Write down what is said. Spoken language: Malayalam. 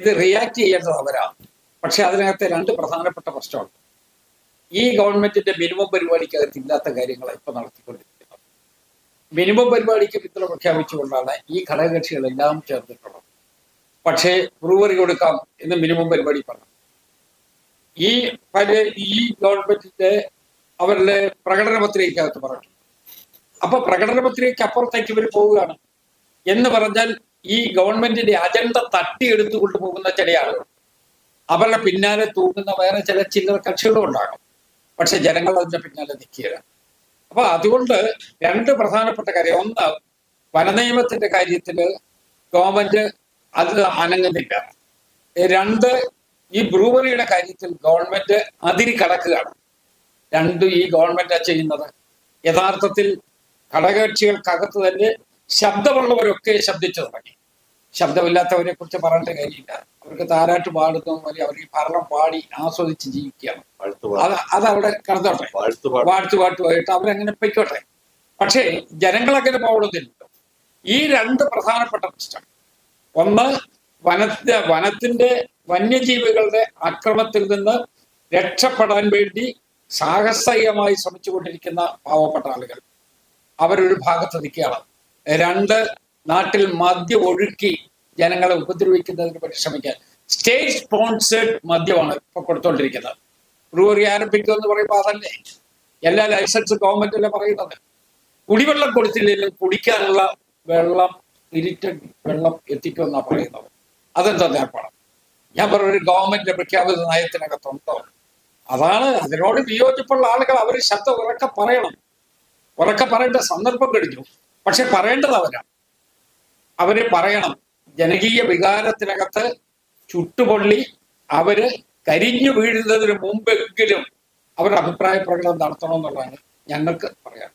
ഇത് റിയാക്ട് ചെയ്യേണ്ടത് അവരാണ് പക്ഷെ അതിനകത്ത് രണ്ട് പ്രധാനപ്പെട്ട പ്രശ്നമുണ്ട്. ഈ ഗവൺമെന്റിന്റെ മിനിമം പരിപാടിക്കകത്ത് ഇല്ലാത്ത കാര്യങ്ങളാണ് ഇപ്പൊ നടത്തിക്കൊണ്ടിരിക്കുന്നത്. മിനിമം പരിപാടിക്ക് പിന്തുണ പ്രഖ്യാപിച്ചുകൊണ്ടാണ് ഈ ഘടകകക്ഷികളെല്ലാം ചേർന്നിട്ടുള്ളത്. പക്ഷേ ബ്രൂവറി കൊടുക്കാം എന്ന് മിനിമം പരിപാടി പറഞ്ഞു. ഈ പല ഈ ഗവൺമെന്റിന്റെ അവരുടെ പ്രകടന പത്രികയ്ക്കകത്ത് പറഞ്ഞു അപ്പൊ പ്രകടന പത്രികയ്ക്ക് അപ്പുറത്തേക്ക് ഇവർ പോവുകയാണ്. എന്ന് പറഞ്ഞാൽ ഈ ഗവൺമെന്റിന്റെ അജണ്ട തട്ടിയെടുത്തു കൊണ്ടുപോകുന്ന ചില ആളുകൾ. അവരുടെ പിന്നാലെ തൂങ്ങുന്ന വേറെ ചില ചില്ലറ കക്ഷികളും ഉണ്ടാകും. പക്ഷെ ജനങ്ങൾ അതിന്റെ പിന്നാലെ നിൽക്കുകയാണ്. അപ്പൊ അതുകൊണ്ട് രണ്ട് പ്രധാനപ്പെട്ട കാര്യം. ഒന്ന് വനനിയമത്തിന്റെ കാര്യത്തിൽ ഗവൺമെന്റ് അത് അനങ്ങുന്നില്ല. രണ്ട് ഈ ബ്രൂവറിയുടെ കാര്യത്തിൽ ഗവൺമെന്റ് അതിരി കടക്കുകയാണ്. രണ്ടും ഈ ഗവൺമെന്റാ ചെയ്യുന്നത്. യഥാർത്ഥത്തിൽ ഘടകകക്ഷികൾക്കകത്ത് തന്നെ ശബ്ദമുള്ളവരൊക്കെ ശബ്ദിച്ചു തുടങ്ങി. ശബ്ദമില്ലാത്തവരെ കുറിച്ച് പറയേണ്ട കാര്യമില്ല. അവർക്ക് താരാട്ട് പാടുന്ന പോലെ അവർ ഈ ഭരണം പാടി ആസ്വദിച്ച് ജീവിക്കുകയാണ്. അത് അതവിടെ കിടന്നോട്ടെ. വാഴ്ത്തു പാട്ടുമായിട്ട് അവരങ്ങനെ പൊയ്ക്കോട്ടെ. പക്ഷേ ജനങ്ങളങ്ങനെ പോകണമെന്നില്ലല്ലോ ഈ രണ്ട് പ്രധാനപ്പെട്ട പ്രശ്നം. ഒന്ന് വനത്തെ വനത്തിന്റെ വന്യജീവികളുടെ അക്രമത്തിൽ നിന്ന് രക്ഷപ്പെടാൻ വേണ്ടി സാഹസികമായി ശ്രമിച്ചുകൊണ്ടിരിക്കുന്ന പാവപ്പെട്ട ആളുകൾ. അവരൊരു ഭാഗത്ത് നിൽക്കുകയാണ്. രണ്ട് നാട്ടിൽ മദ്യം ഒഴുക്കി ജനങ്ങളെ ഉപദ്രവിക്കുന്നതിന് പരിശ്രമിക്കാൻ ശ്രമിക്കാൻ. സ്റ്റേറ്റ് സ്പോൺസേഡ് മദ്യമാണ് ഇപ്പൊ കൊടുത്തോണ്ടിരിക്കുന്നത്. ബ്രൂവറി ആരംഭിക്കുമെന്ന് പറയുമ്പോൾ അതല്ലേ? എല്ലാ ലൈസൻസ് ഗവൺമെന്റ് അല്ലേ പറയുന്നത്? കുടിവെള്ളം കൊടുത്തില്ലെങ്കിലും കുടിക്കാനുള്ള വെള്ളം ഇരിറ്റഡ് വെള്ളം എത്തിക്കുമെന്നാണ് പറയുന്നത്. അതെന്താ നേർപ്പാണ് ഞാൻ പറഞ്ഞ ഒരു ഗവൺമെന്റ് പ്രഖ്യാപിത നയത്തിനകത്തുണ്ടോ? അതാണ് അതിനോട് വിയോജിപ്പുള്ള ആളുകൾ അവർ ശബ്ദം ഉറക്കെ പറയണം. ഉറക്കെ പറയേണ്ട സന്ദർഭം കഴിഞ്ഞു. പക്ഷെ പറയേണ്ടത് അവരാണ് അവർ പറയണം ജനകീയ വികാരത്തിനകത്ത് ചുട്ടുപൊള്ളി അവർ കരിഞ്ഞു വീഴുന്നതിന് മുമ്പെങ്കിലും അവരുടെ അഭിപ്രായ പ്രകടനം നടത്തണമെന്നുള്ളതാണ് ഞങ്ങൾക്ക് പറയാൻ